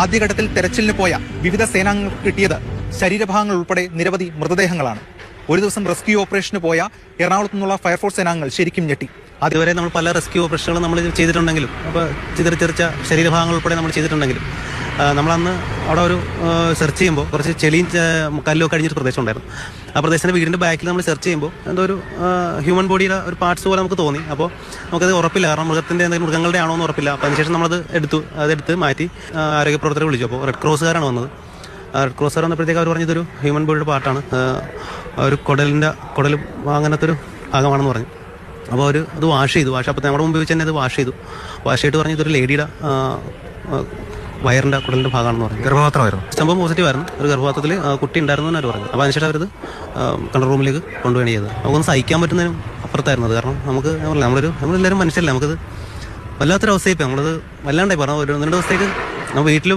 ആദ്യഘട്ടത്തിൽ തെരച്ചിലിന് പോയ വിവിധ സേനാംഗങ്ങൾക്ക് കിട്ടിയത് ശരീരഭാഗങ്ങൾ ഉൾപ്പെടെ നിരവധി മൃതദേഹങ്ങളാണ്. ഒരു ദിവസം റെസ്ക്യൂ ഓപ്പറേഷന് പോയ എറണാകുളത്തു നിന്നുള്ള ഫയർഫോഴ്സ് സേനാംഗങ്ങൾ ശരിക്കും ഞെട്ടി. അതുവരെ നമ്മൾ പല റെസ്ക്യൂ ഓപ്പറേഷനുകളും നമ്മൾ ചെയ്തിട്ടുണ്ടെങ്കിലും അപ്പോൾ ചിതറിച്ചെറിച്ച ശരീരഭാഗങ്ങൾ ഉൾപ്പെടെ നമ്മൾ ചെയ്തിട്ടുണ്ടെങ്കിലും നമ്മളന്ന് അവിടെ ഒരു സെർച്ച് ചെയ്യുമ്പോൾ കുറച്ച് ചെളിയും കല്ലും ഒക്കെ അടിഞ്ഞൊരു പ്രദേശം ഉണ്ടായിരുന്നു. ആ പ്രദേശത്തിന്റെ വീടിന്റെ ബാക്കിൽ നമ്മൾ സെർച്ച് ചെയ്യുമ്പോൾ എന്തോ ഒരു ഹ്യൂമൻ ബോഡിയുടെ ഒരു പാർട്സ് പോലെ നമുക്ക് തോന്നി. അപ്പോൾ നമുക്കത് ഉറപ്പില്ല. കാരണം മൃഗത്തിന്റെ എന്തെങ്കിലും മൃഗങ്ങളുടെ ആണോ എന്ന് ഉറപ്പില്ല. അപ്പോൾ അതിനുശേഷം നമ്മളത് എടുത്തു അതെടുത്ത് മാറ്റി ആരോഗ്യ പ്രവർത്തകരെ വിളിച്ചു. അപ്പോൾ റെഡ് ക്രോസുകാരാണ് വന്നത്. റെഡ് ക്രോസുകാർ വന്നപ്പോഴത്തേക്ക് അവർ പറഞ്ഞതൊരു ഹ്യൂമൻ ബോഡിയുടെ പാർട്ടാണ് ഒരു കുടലിന്റെ കുടൽ അങ്ങനത്തെ ഒരു ഭാഗമാണെന്ന് പറഞ്ഞു. അപ്പോൾ അവർ അത് വാഷ് ചെയ്തു. വാഷ് അപ്പോൾ നമ്മുടെ മുമ്പ് വെച്ച് തന്നെ അത് വാഷ് ചെയ്തു. വാഷ് ചെയ്തിട്ട് പറഞ്ഞു ഇതൊരു ലേഡിയുടെ ആ, കുടലിന്റെ ഭാഗമാണെന്ന് പറഞ്ഞു. ഗർഭപാത്രമായിരുന്നു സംഭവം പോസിറ്റീവ് ആയിരുന്നു. ഒരു ഗർഭപാത്രത്തിൽ കുട്ടി ഉണ്ടായിരുന്നു അവർ പറഞ്ഞു അപ്പോൾ അതിനുശേഷം അവരത് കൺട്രോൾ റൂമിലേക്ക് കൊണ്ടുപോയി ചെയ്തത്. നമുക്കൊന്ന് സഹിക്കാൻ പറ്റുന്നതിനും അപ്പുറത്തായിരുന്നു കാരണം നമുക്ക് നമ്മളൊരു നമ്മളെല്ലാവരും മനുഷ്യരല്ലേ. നമുക്കത് വല്ലാത്തൊരു അവസ്ഥയായി പോയി. നമ്മളത് വല്ലാണ്ടായി പറഞ്ഞു ഒരു രണ്ട് ദിവസത്തേക്ക് നമ്മൾ വീട്ടിൽ